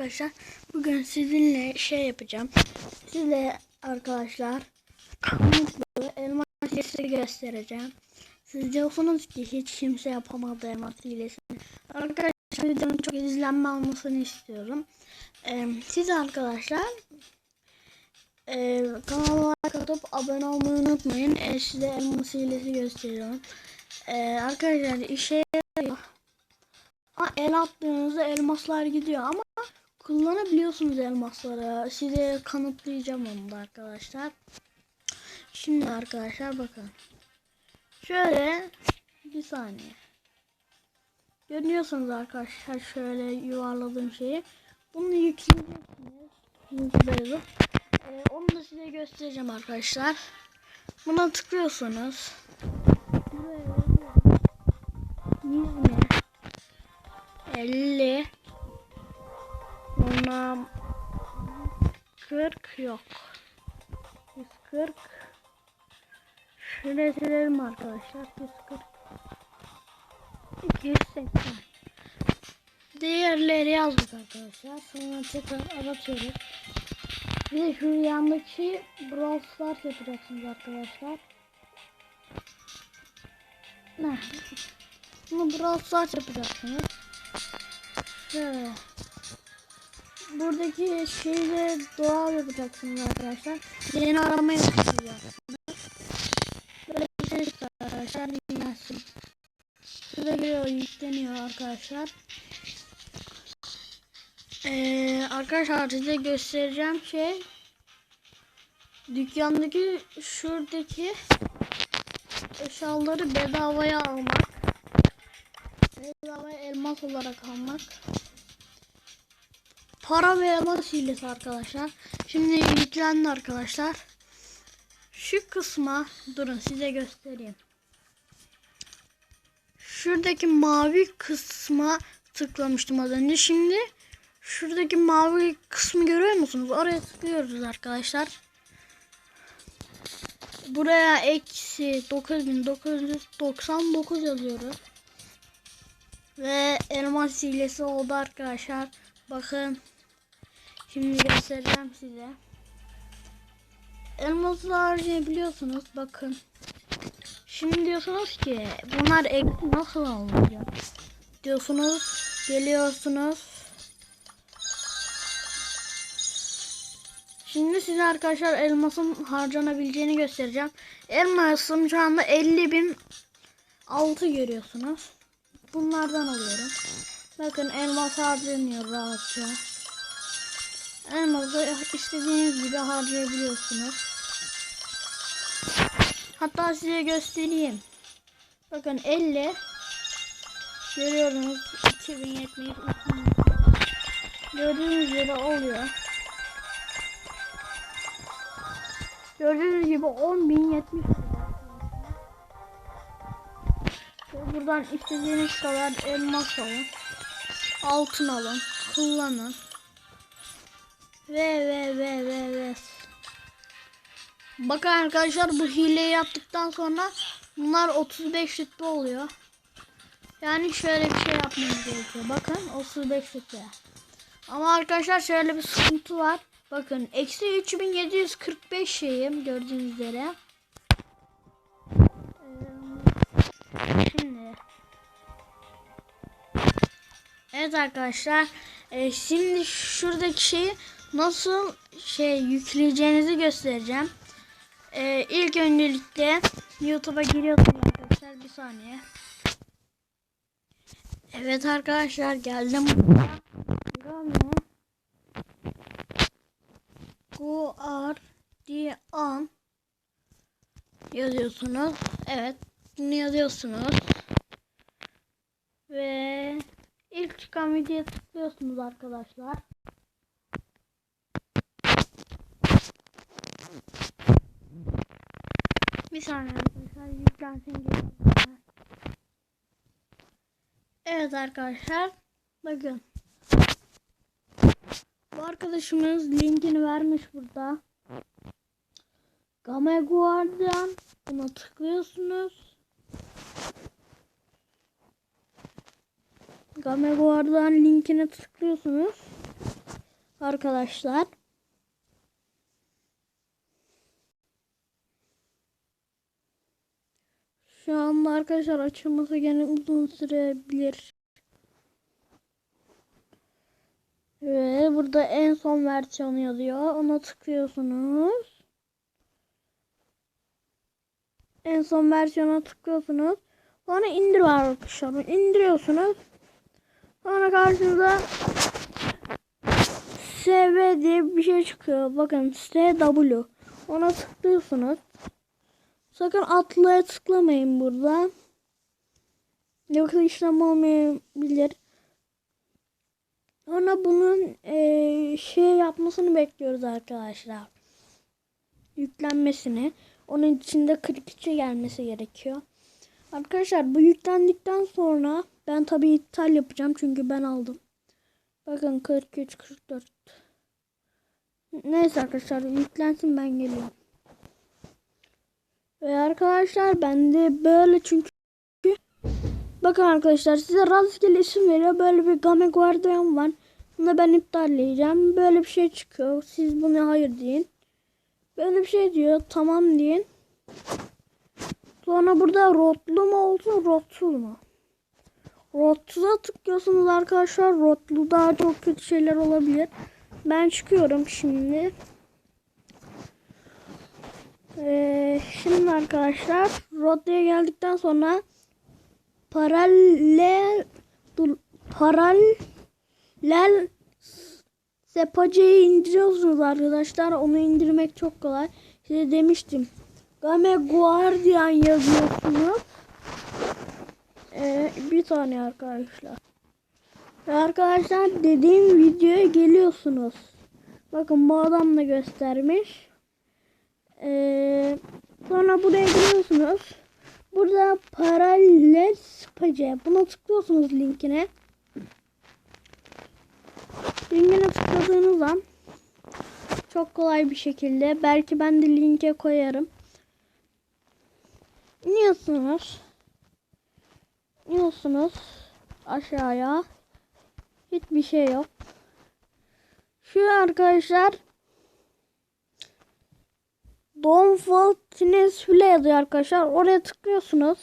arkadaşlar. Bugün sizinle şey yapacağım. Size arkadaşlar kanıtlı elmas hilesi göstereceğim. Siz diyorsunuz ki hiç kimse yapamadı elmas hilesini. Arkadaşlar videonun çok izlenme almasını istiyorum. Ee, siz arkadaşlar e, kanala like atıp abone olmayı unutmayın. E, size elmas hilesi gösteriyorum. Ee, arkadaşlar işe yarıyor. Ama el attığınızda elmaslar gidiyor ama kullanabiliyorsunuz elmasları. Size kanıtlayacağım onu da arkadaşlar. Şimdi arkadaşlar bakın. Şöyle bir saniye. Görüyorsunuz arkadaşlar şöyle yuvarladığım şeyi. Bunu yükleyeceksiniz. Yükleyeceğiz. Ee, onu da size göstereceğim arkadaşlar. Buna tıklıyorsunuz. Yazıyorum. 50 Ona 40 yok. 140 Şöyle silelim arkadaşlar. 140 280 Değerleri yazdık arkadaşlar. Sonra tekrar aratıyorum. Bir de şu yandaki Brawl Stars yapacaksınız arkadaşlar. Ne? Bunu Brawl Stars yapacaksınız. Şöyle. Buradaki şeyle doğal yapacaksınız arkadaşlar. Yeni arama yapacaksınız. Böyle bir şey işte arkadaşlar. Dinlensin. Şurada giriyor yükleniyor arkadaşlar. Ee, arkadaşlar size göstereceğim şey dükkandaki şuradaki eşyaları bedavaya almak bedavaya elmas olarak almak para ve elmas hilesi arkadaşlar. Şimdi yüklendi arkadaşlar. Şu kısma durun size göstereyim. Şuradaki mavi kısma tıklamıştım az önce. Şimdi şuradaki mavi kısmı görüyor musunuz? Oraya tıklıyoruz arkadaşlar. Buraya eksi 9999 yazıyoruz. Ve elmas hilesi oldu arkadaşlar. Bakın şimdi göstereceğim size elması harcayabiliyorsunuz bakın şimdi diyorsunuz ki bunlar eksi nasıl alınıyor diyorsunuz geliyorsunuz Şimdi size arkadaşlar elmasın harcanabileceğini göstereceğim. Elmasım şu anda 50.000 altı görüyorsunuz. Bunlardan alıyorum. Bakın elmas harcanıyor rahatça. Elması istediğiniz gibi harcayabiliyorsunuz. Hatta size göstereyim. Bakın 50 görüyorsunuz 2070 gördüğünüz gibi oluyor. Gördüğünüz gibi 10.070 Buradan istediğiniz kadar elmas alın. Altın alın. Kullanın. Ve ve ve ve ve. Bakın arkadaşlar bu hileyi yaptıktan sonra bunlar 35 rütbe oluyor. Yani şöyle bir şey yapmamız gerekiyor. Bakın 35 rütbe. Ama arkadaşlar şöyle bir sıkıntı var. Bakın eksi 3745 şeyim gördüğünüz üzere. Ee, şimdi Evet arkadaşlar e, şimdi şuradaki şeyi nasıl şey yükleyeceğinizi göstereceğim. E, ilk öncelikle YouTube'a giriyorsunuz arkadaşlar bir saniye. Evet arkadaşlar geldim. Guardian yazıyorsunuz. Evet, bunu yazıyorsunuz. Ve ilk çıkan videoya tıklıyorsunuz arkadaşlar. Bir saniye arkadaşlar yüklensin geliyor. Evet arkadaşlar bakın bu arkadaşımız linkini vermiş burada. Game Guardian buna tıklıyorsunuz. Game Guardian linkine tıklıyorsunuz. Arkadaşlar. Anda arkadaşlar açılması gene uzun sürebilir. Ve burada en son versiyon yazıyor. Ona tıklıyorsunuz. En son versiyona tıklıyorsunuz. Sonra indir var arkadaşlar. İndiriyorsunuz. Sonra karşınıza SV diye bir şey çıkıyor. Bakın SW. Ona tıklıyorsunuz. Sakın atlaya tıklamayın burada. Yoksa işlem olmayabilir. Sonra bunun eee, şey yapmasını bekliyoruz arkadaşlar. Yüklenmesini. Onun içinde 42 gelmesi gerekiyor. Arkadaşlar bu yüklendikten sonra ben tabi iptal yapacağım çünkü ben aldım. Bakın 43 44. Neyse arkadaşlar yüklensin ben geliyorum. Ve arkadaşlar ben de böyle çünkü bakın arkadaşlar size rastgele isim veriyor. Böyle bir Game Guardian var. Bunu ben iptalleyeceğim. Böyle bir şey çıkıyor. Siz buna hayır deyin. Böyle bir şey diyor. Tamam deyin. Sonra burada rotlu mu olsun rotsuz mu? Rotsuza tıklıyorsunuz arkadaşlar. Rotlu daha çok kötü şeyler olabilir. Ben çıkıyorum şimdi. Ee, şimdi arkadaşlar Rotlu'ya geldikten sonra paralel dur, paralel sepacayı indiriyorsunuz arkadaşlar. Onu indirmek çok kolay. Size demiştim. Game Guardian yazıyorsunuz. Ee, bir tane arkadaşlar. Arkadaşlar dediğim videoya geliyorsunuz. Bakın bu adam da göstermiş. Ee, sonra buraya giriyorsunuz. Burada paralel space. Buna tıklıyorsunuz linkine. Linkine tıkladığınız zaman çok kolay bir şekilde belki ben de linke koyarım. İniyorsunuz. İniyorsunuz aşağıya. Hiçbir şey yok. Şu arkadaşlar Donfall Tines Hüle yazıyor arkadaşlar. Oraya tıklıyorsunuz.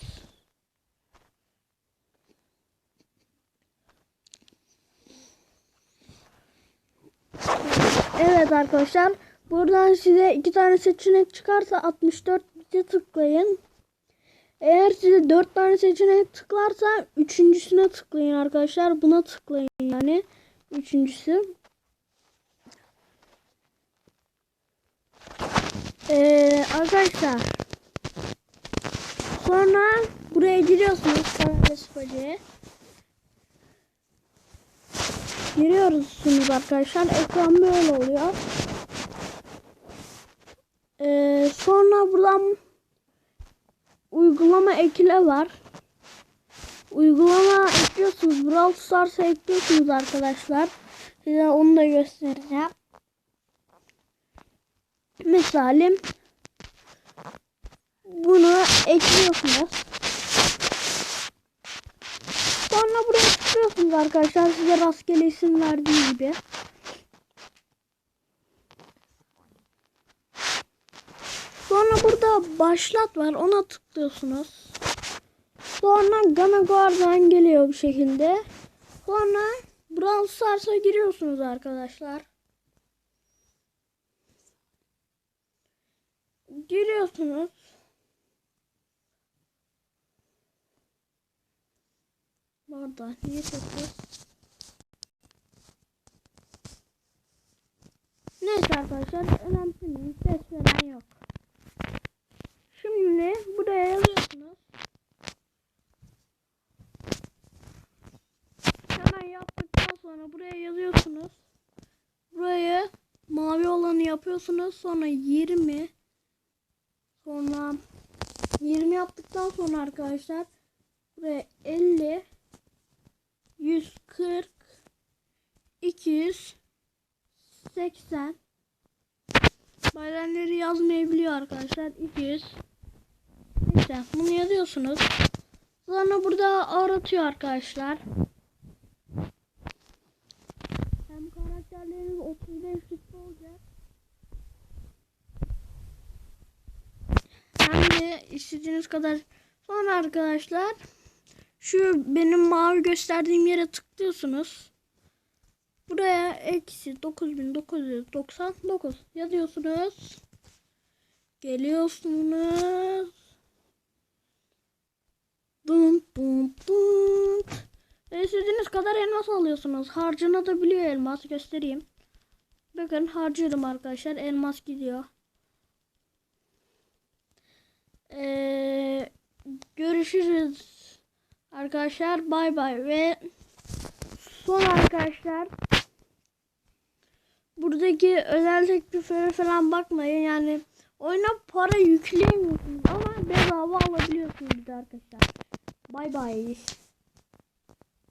Evet arkadaşlar. Buradan size iki tane seçenek çıkarsa 64 bite tıklayın. Eğer size 4 tane seçenek tıklarsa üçüncüsüne tıklayın arkadaşlar. Buna tıklayın yani. Üçüncüsü. Ee, arkadaşlar. Sonra buraya giriyorsunuz. Paralel Giriyorsunuz arkadaşlar. Ekran böyle oluyor. Ee, sonra buradan uygulama ekle var. Uygulama ekliyorsunuz. Brawl Stars'a ekliyorsunuz arkadaşlar. Size onu da göstereceğim. Misalim bunu ekliyorsunuz. Sonra buraya tıklıyorsunuz arkadaşlar. Size rastgele isim verdiği gibi. Sonra burada başlat var. Ona tıklıyorsunuz. Sonra Game Guardian geliyor bu şekilde. Sonra Brawl Stars'a giriyorsunuz arkadaşlar. Giriyorsunuz. Burada niye sessiz? Neyse arkadaşlar önemli ses veren yok. Şimdi buraya yazıyorsunuz. Hemen yaptıktan sonra buraya yazıyorsunuz. Buraya mavi olanı yapıyorsunuz. Sonra 20 sonra 20 yaptıktan sonra arkadaşlar buraya 50 140 200 80 Bayramları yazmayabiliyor arkadaşlar. 200 Neyse bunu yazıyorsunuz. Sonra burada aratıyor arkadaşlar. Hem karakterleriniz 35 rütbe olacak. Hem de istediğiniz kadar sonra arkadaşlar şu benim mavi gösterdiğim yere tıklıyorsunuz. Buraya eksi 9999 yazıyorsunuz. Geliyorsunuz. Dun dun dun. Ve istediğiniz kadar elmas alıyorsunuz. Harcanabiliyor elmas. Göstereyim. Bakın harcıyorum arkadaşlar. Elmas gidiyor. Ee, görüşürüz. Arkadaşlar bay bay ve son arkadaşlar buradaki özel tekliflere falan bakmayın yani oyuna para yükleyemiyorsunuz ama bedava alabiliyorsunuz arkadaşlar. Bay bay.